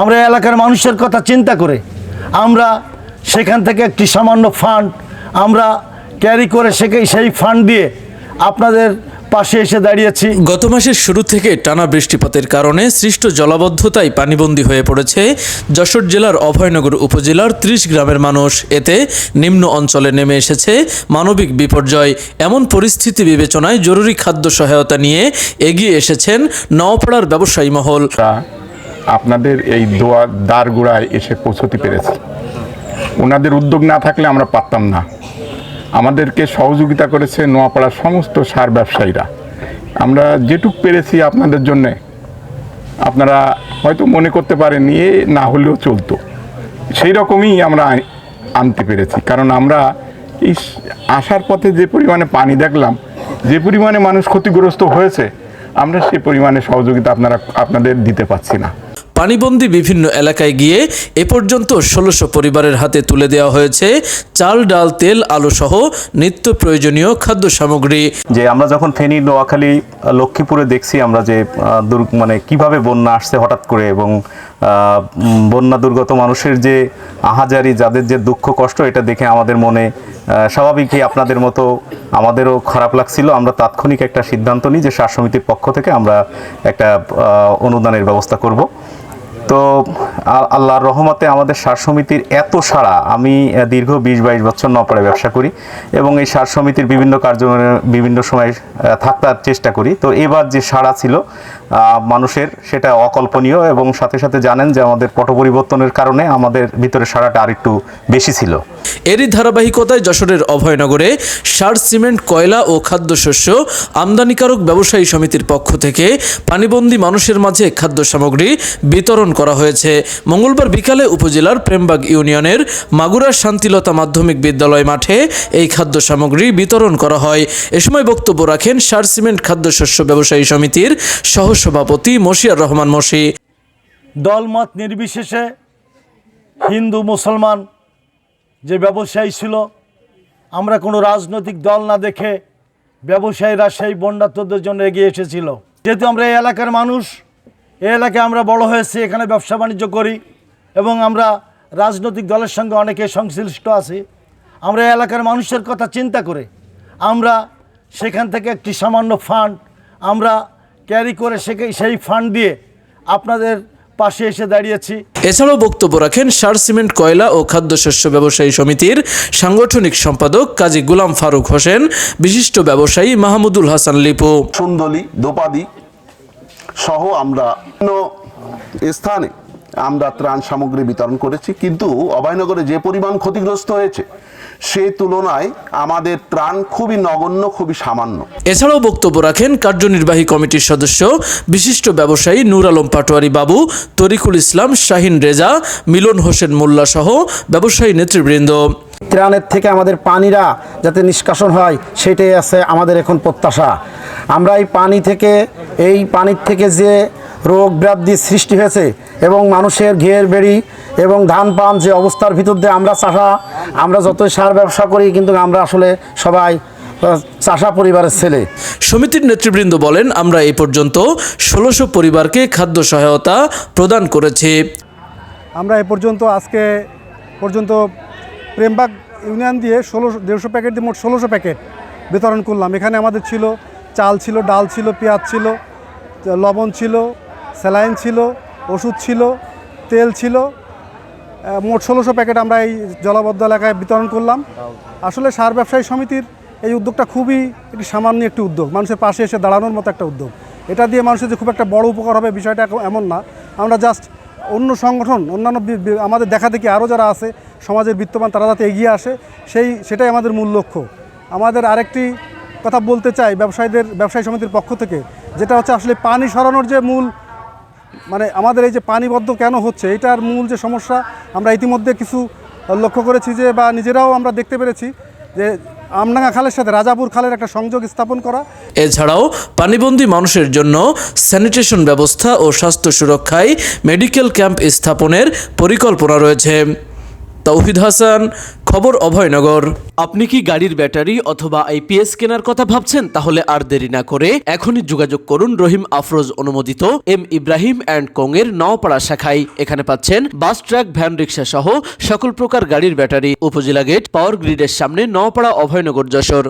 আমরা এলাকার মানুষের কথা চিন্তা করে, আমরা সেখান থেকে একটি সামান্য ফান্ড আমরা ক্যারি করে সেকে সেই ফান্ড দিয়ে আপনাদের পাশে এসে দাঁড়িয়েছি। গত মাসের শুরু থেকে টানা বৃষ্টিপাতের কারণে সৃষ্ট জলাবদ্ধতায় পানিবন্দী হয়ে পড়েছে যশোর জেলার অভয়নগর উপজেলার ত্রিশ গ্রামের মানুষ। এতে নিম্ন অঞ্চলে নেমে এসেছে মানবিক বিপর্যয়। এমন পরিস্থিতি বিবেচনায় জরুরি খাদ্য সহায়তা নিয়ে এগিয়ে এসেছেন নওপাড়ার ব্যবসায়ী মহল। আপনাদের এই দোয়া দ্বারগোড়ায় এসে পৌঁছতে পেরেছি। ওনাদের উদ্যোগ না থাকলে আমরা পারতাম না। আমাদেরকে সহযোগিতা করেছে নোয়াপাড়ার সমস্ত সার ব্যবসায়ীরা। আমরা যেটুক পেরেছি আপনাদের জন্যে, আপনারা হয়তো মনে করতে পারেন এ না হলেও চলতো। সেই রকমই আমরা আনতে পেরেছি। কারণ আমরা এই আসার পথে যে পরিমাণে পানি দেখলাম, যে পরিমাণে মানুষ ক্ষতিগ্রস্ত হয়েছে, আমরা সেই পরিমাণে সহযোগিতা আপনারা, আপনাদের দিতে পারছি না। পানিবন্দী বিভিন্ন এলাকায় গিয়ে এ পর্যন্ত ষোলোশো পরিবারের হাতে তুলে দেওয়া হয়েছে চাল, ডাল, তেল আলু সহ নিত্য প্রয়োজনীয় খাদ্য সামগ্রী। যে আমরা যখন ফেনী, নোয়াখালী, লক্ষ্মীপুরে দেখছি আমরা যে মানে কীভাবে বন্যা আসছে হঠাৎ করে এবং বন্যা দুর্গত মানুষের যে আহাজারি, যাদের যে দুঃখ, কষ্ট, এটা দেখে আমাদের মনে স্বাভাবিকই আপনাদের মতো আমাদেরও খারাপ লাগছিল। আমরা তাৎক্ষণিক একটা সিদ্ধান্ত নিই যে সার সমিতির পক্ষ থেকে আমরা একটা অনুদানের ব্যবস্থা করব। তো আল্লাহর রহমতে আমাদের সার সমিতির এত সাড়া, আমি দীর্ঘ বিশ বাইশ বছর নপরে ব্যবসা করি এবং এই সার সমিতির বিভিন্ন কার্য বিভিন্ন সময় থাকার চেষ্টা করি। তো এবার যে সাড়া ছিল মানুষের, সেটা অকল্পনীয় এবং সাথে সাথে জানেন যে আমাদের পট পরিবর্তনের কারণে আমাদের ভিতরে সাড়াটা আরেকটু বেশি ছিল। এরই ধারাবাহিকতায় যশোরের অভয়নগরে সার, সিমেন্ট, কয়লা ও খাদ্যশস্য আমদানিকারক ব্যবসায়ী সমিতির পক্ষ থেকে পানিবন্দী মানুষের মাঝে খাদ্য সামগ্রী বিতরণ করা হয়েছে। মঙ্গলবার বিকালে উপজেলার প্রেমবাগ ইউনিয়নের মাগুরা শান্তিলতা মাধ্যমিক বিদ্যালয় মাঠে এই খাদ্য সামগ্রী বিতরণ করা হয়। এ সময় বক্তব্য রাখেন সার সিমেন্ট খাদ্যশস্য ব্যবসায়ী সমিতির সহসভাপতি মশিয়ার রহমান মশি। দলমত নির্বিশেষে হিন্দু, মুসলমান যে ব্যবসায়ী ছিল, আমরা কোনো রাজনৈতিক দল না দেখে ব্যবসায়ীরা সেই বন্যাত্মদের জন্য এগিয়ে এসেছিল। যেহেতু আমরা এই এলাকার মানুষ এই এলাকায় আমরা বড় হয়েছি এখানে ব্যবসা বাণিজ্য করি এবং আমরা রাজনৈতিক দলের সঙ্গে অনেকে সংশ্লিষ্ট আছি। আমরা এলাকার মানুষের কথা চিন্তা করে আমরা সেখান থেকে একটি সামান্য ফান্ড আমরা ক্যারি করে সেই ফান্ড দিয়ে আপনাদের পাশে এসে দাঁড়িয়েছি। এছাড়াও বক্তব্য রাখেন সার সিমেন্ট কয়লা ও খাদ্যশস্য ব্যবসায়ী সমিতির সাংগঠনিক সম্পাদক কাজী গুলাম ফারুক হোসেন বিশিষ্ট ব্যবসায়ী মাহমুদুল হাসান লিপু। সুন্দলি দোপাদি সহ আমরা স্থানে আমরা ত্রাণ সামগ্রী বিতরণ করেছি, কিন্তু অভয়নগরে যে পরিমাণ ক্ষতিগ্রস্ত হয়েছে সেই তুলনায় আমাদের ত্রাণ খুবই নগণ্য, খুবই সামান্য। এছাড়াও বক্তব্য রাখেন কার্যনির্বাহী কমিটির সদস্য, বিশিষ্ট ব্যবসায়ী নূর আলম পাটোয়ারি বাবু, তরিকুল ইসলাম, শাহিন রেজা, মিলন হোসেন মোল্লা সহ ব্যবসায়ী নেতৃবৃন্দ। ত্রাণের থেকে আমাদের পানিরা যাতে নিষ্কাশন হয় সেটাই আছে আমাদের এখন প্রত্যাশা। আমরা এই পানি থেকে এই পানির থেকে যে রোগ ব্যাধি সৃষ্টি হয়েছে এবং মানুষের ঘের বেড়ি এবং ধান পান যে অবস্থার ভিতর দিয়ে আমরা চাষা আমরা যতই সার ব্যবসা করি কিন্তু আমরা আসলে সবাই চাষা পরিবারের ছেলে। সমিতির নেতৃবৃন্দ বলেন আমরা এই পর্যন্ত ষোলোশো পরিবারকে খাদ্য সহায়তা প্রদান করেছি। আমরা এ পর্যন্ত আজকে পর্যন্ত প্রেমবাগ ইউনিয়ন দিয়ে ষোলোশো দেড়শো প্যাকেট দিয়ে মোট ষোলোশো প্যাকেট বিতরণ করলাম। এখানে আমাদের ছিল চাল ছিল, ডাল ছিল, পেঁয়াজ ছিল, লবণ ছিল, স্যালাইন ছিল, ওষুধ ছিল, তেল ছিল। মোট ষোলোশো প্যাকেট আমরা এই জলাবদ্ধ এলাকায় বিতরণ করলাম। আসলে সার ব্যবসায়ী সমিতির এই উদ্যোগটা খুবই একটি সামান্য একটি উদ্যোগ। মানুষের পাশে এসে দাঁড়ানোর মতো একটা উদ্যোগ। এটা দিয়ে মানুষের যে খুব একটা বড় উপকার হবে বিষয়টা এমন না। আমরা জাস্ট অন্য সংগঠন, অন্যান্য আমাদের দেখা দেখি আরও যারা আছে, সমাজের বিত্তমান তারা যাতে এগিয়ে আসে, সেই, সেটাই আমাদের মূল লক্ষ্য। আমাদের আরেকটি কথা বলতে চাই ব্যবসায়ীদের, ব্যবসায়ী সমিতির পক্ষ থেকে, যেটা হচ্ছে আসলে পানি সরানোর যে মূল মানে আমাদের এই যে পানিবদ্ধ কেন হচ্ছে, এটার মূল যে সমস্যা, আমরা ইতিমধ্যে কিছু লক্ষ্য করেছি যে, বা নিজেরাও আমরা দেখতে পেরেছি যে আমডাঙ্গা খালের সাথে রাজাপুর খালের একটা সংযোগ স্থাপন করা। এছাড়াও পানিবন্দী মানুষের জন্য স্যানিটেশন ব্যবস্থা ও স্বাস্থ্য সুরক্ষায় মেডিকেল ক্যাম্প স্থাপনের পরিকল্পনা রয়েছে। তৌহিদ হাসান, খবর অভয়নগর। আপনি কি গাড়ির ব্যাটারি অথবা আইপিএস কেনার কথা ভাবছেন? তাহলে আর দেরি না করে এখনই যোগাযোগ করুন রহিম আফরোজ অনুমোদিত এম ইব্রাহিম অ্যান্ড কং এর নওপাড়া শাখায়। এখানে পাচ্ছেন বাস, ট্রাক, ভ্যান রিক্সা সহ সকল প্রকার গাড়ির ব্যাটারি। উপজেলা গেট, পাওয়ার গ্রিডের সামনে নওপাড়া অভয়নগর যশোর।